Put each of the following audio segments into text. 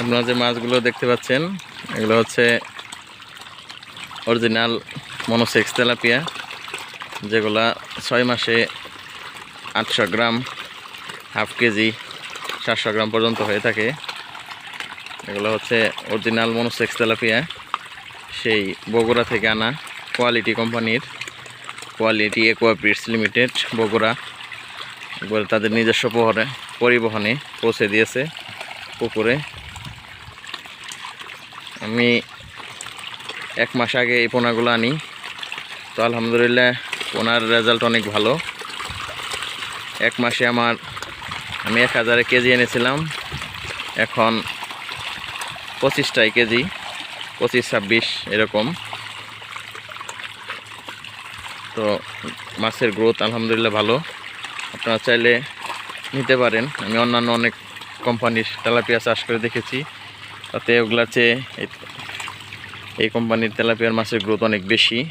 আপনারা যে মাছগুলো দেখতে পাচ্ছেন, এগুলো হচ্ছে অরিজিনাল মনোসেক্স তেলাপিয়া, যেগুলা ছয় মাসে আটশো গ্রাম, হাফ কেজি, সাতশো গ্রাম পর্যন্ত হয়ে থাকে। এগুলো হচ্ছে অরিজিনাল মনোসেক্স তেলাপিয়া, সেই বগুড়া থেকে আনা কোয়ালিটি কোম্পানির কোয়ালিটি একোয়াপিটস লিমিটেড বগুড়া। তাদের নিজস্ব পরিবহনে পৌঁছে দিয়েছে পুকুরে। আমি এক মাস আগে এই পোনাগুলো আনি। তো আলহামদুলিল্লাহ পোনার রেজাল্ট অনেক ভালো। এক মাসে আমার, আমি এক হাজারে কেজি এনেছিলাম। এখন পঁচিশটাই কেজি, পঁচিশ, ছাব্বিশ এরকম। তো মাছের গ্রোথ আলহামদুলিল্লাহ ভালো। আপনারা চাইলে নিতে পারেন। আমি অন্যান্য অনেক কোম্পানির তেলাপিয়া চাষ করে দেখেছি। তাতে ওগুলার চেয়ে এই- কোম্পানির তেলাপিয়ার মাছের গ্রোথ অনেক বেশি।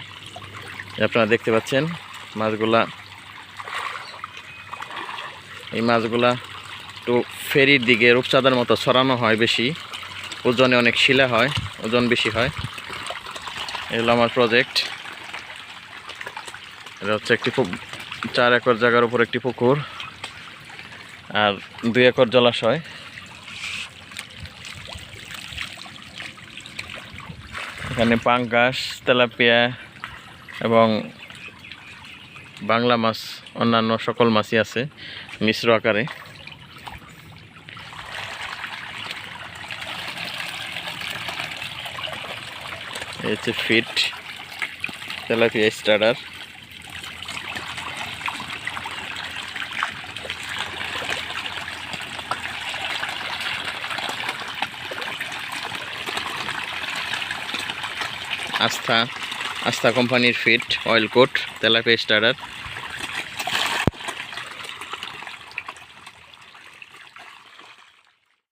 আপনারা দেখতে পাচ্ছেন, মাছগুলা এই মাছগুলা একটু ফেরির দিকে, রূপচাঁদার মতো ছড়ানো হয় বেশি। ওজনে অনেক শিলা হয়, ওজন বেশি হয়। এগুলো আমার প্রজেক্ট এটা হচ্ছে একটি চার একর জায়গার উপর একটি পুকুর। আর দুই একর জলাশয়। এখানে পাঙ্গাস, তেলাপিয়া এবং বাংলা মাছ, অন্যান্য সকল মাছই আছে মিশ্র আকারে। এই হচ্ছে fit, tilapia starter. Astha Astha কোম্পানির feed oil coat tilapia starter